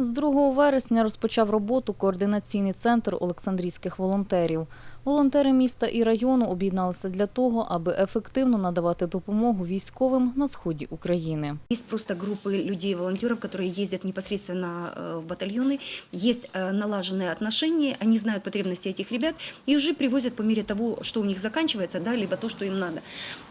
З 2 вересня розпочав роботу координаційний центр Олександрійських волонтерів. Волонтери міста і району об'єдналися для того, аби ефективно надавати допомогу військовим на сході України. Есть просто группы людей-волонтеров, которые ездят непосредственно э, в батальоны, есть э, налаженные отношения, они знают потребности этих ребят и уже привозят по мере того, что у них заканчивается, да, либо то, что им надо.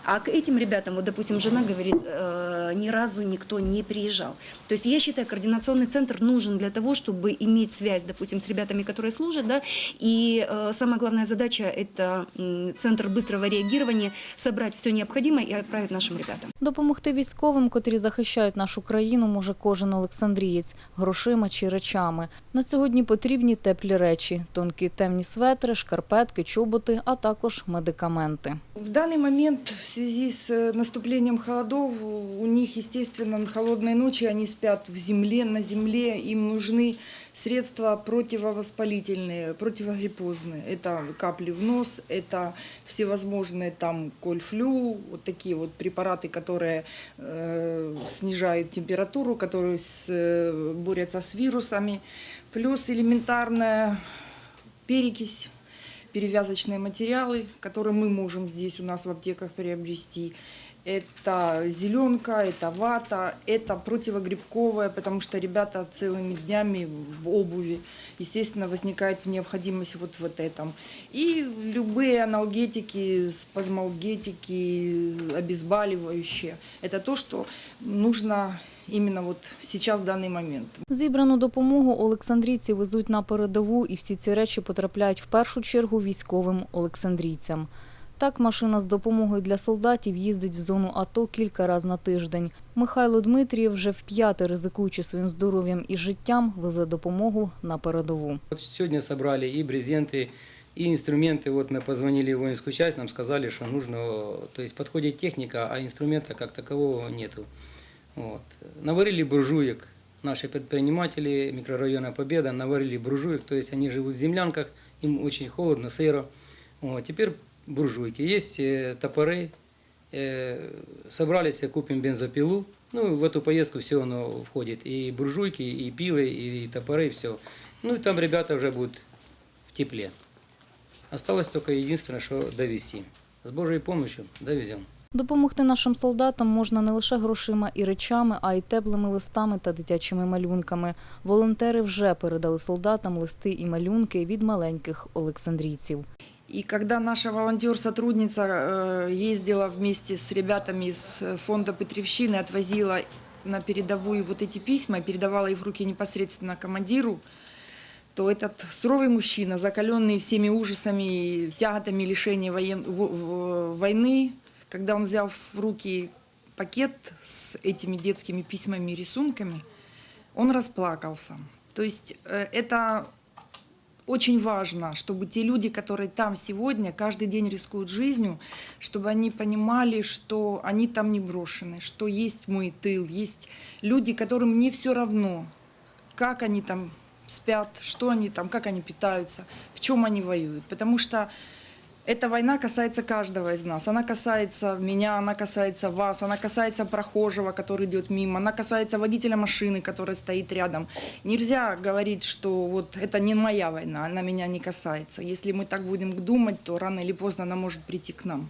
А к этим ребятам, вот, допустим, жена говорит, э, ни разу никто не приезжал. То есть я считаю, координационный центр нужен для того, чтобы иметь связь, допустим, с ребятами, которые служат, да, и э, самая главная задача – это м, центр быстрого реагирования, собрать все необходимое и отправить нашим ребятам. Допомогти військовим, котрі захищають нашу країну, може кожен олександрієць грошима чи речами. На сьогодні потрібні теплі речі: тонкі темні светри, шкарпетки, чоботи, а також медикаменти. В данный момент в связи с э, наступлением холодов у них, естественно, на холодные ночи они спят в земле, на земле. Им нужны средства противовоспалительные, противогриппозные. Это капли в нос, это всевозможные там кольфлю, вот такие вот препараты, которые э, снижают температуру, которые с, э, борются с вирусами. Плюс элементарная перекись перевязочные материалы, которые мы можем здесь у нас в аптеках приобрести. Это зеленка, это вата, это противогрибковая, потому что ребята целыми днями в обуви. Естественно, возникает необходимость вот в этом. И любые аналгетики, спазмалгетики, обезболивающие. Это то, что нужно именно вот сейчас, в данный момент. Зібрану допомогу олександрійці везуть на передову, і всі ці речі потрапляють в першу чергу військовим олександрійцям. Так, машина з допомогою для солдатів їздить в зону АТО кілька разів на тиждень. Михайло Дмитрієв вже вп'яте, ризикуючи своїм здоров'ям і життям, везе допомогу на передову. Вот сегодня собрали и брезенты, и инструменты. Вот мы позвонили в воинскую часть, нам сказали, что нужно, то есть подходит техника, а инструмента как такового нету. Вот. Наварили буржуек. Наши предприниматели микрорайона Победа наварили буржуек, то есть они живут в землянках, им очень холодно, сыро. Вот. Теперь буржуйки. Есть э, топоры, э, собрались, купим бензопилу. Ну, в эту поездку все оно входит. И буржуйки, и пилы, и топоры, и все. Ну, и там ребята уже будут в тепле. Осталось только единственное, что довести. С Божьей помощью довезем. Допомогти нашим солдатам можна не лише грошима і речами, а й теплими листами та дитячими малюнками. Волонтери вже передали солдатам листи і малюнки від маленьких олександрійців. И когда наша волонтер-сотрудница э, ездила вместе с ребятами из э, фонда Петревщины, отвозила на передовую вот эти письма и передавала их в руки непосредственно командиру, то этот суровый мужчина, закаленный всеми ужасами и тяготами лишения воен... в- в- войны, когда он взял в руки пакет с этими детскими письмами и рисунками, он расплакался. То есть э, это очень важно, чтобы те люди, которые там сегодня, каждый день рискуют жизнью, чтобы они понимали, что они там не брошены, что есть мой тыл, есть люди, которым не все равно, как они там спят, что они там, как они питаются, в чем они воюют. Потому что эта война касается каждого из нас. Она касается меня, она касается вас, она касается прохожего, который идет мимо, она касается водителя машины, который стоит рядом. Нельзя говорить, что вот это не моя война, она меня не касается. Если мы так будем думать, то рано или поздно она может прийти к нам,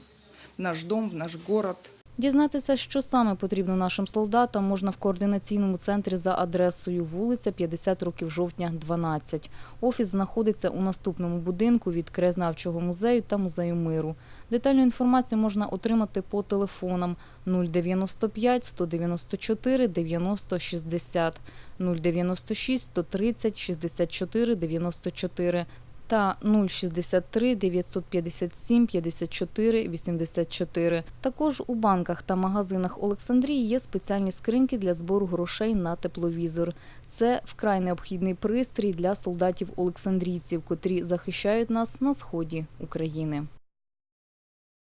в наш дом, в наш город. Дізнатися, що саме потрібно нашим солдатам, можна в координаційному центрі за адресою вулиця 50 років жовтня, 12. Офіс знаходиться у наступному будинку від краєзнавчого музею та музею миру. Детальну інформацію можна отримати по телефонам 095 194 90 60, 096 130 64 94 та 063 957 54 84. Також у банках та магазинах Олександрії є спеціальні скриньки для збору грошей на тепловізор. Це вкрай необхідний пристрій для солдатів-олександрійців, котрі захищають нас на сході України.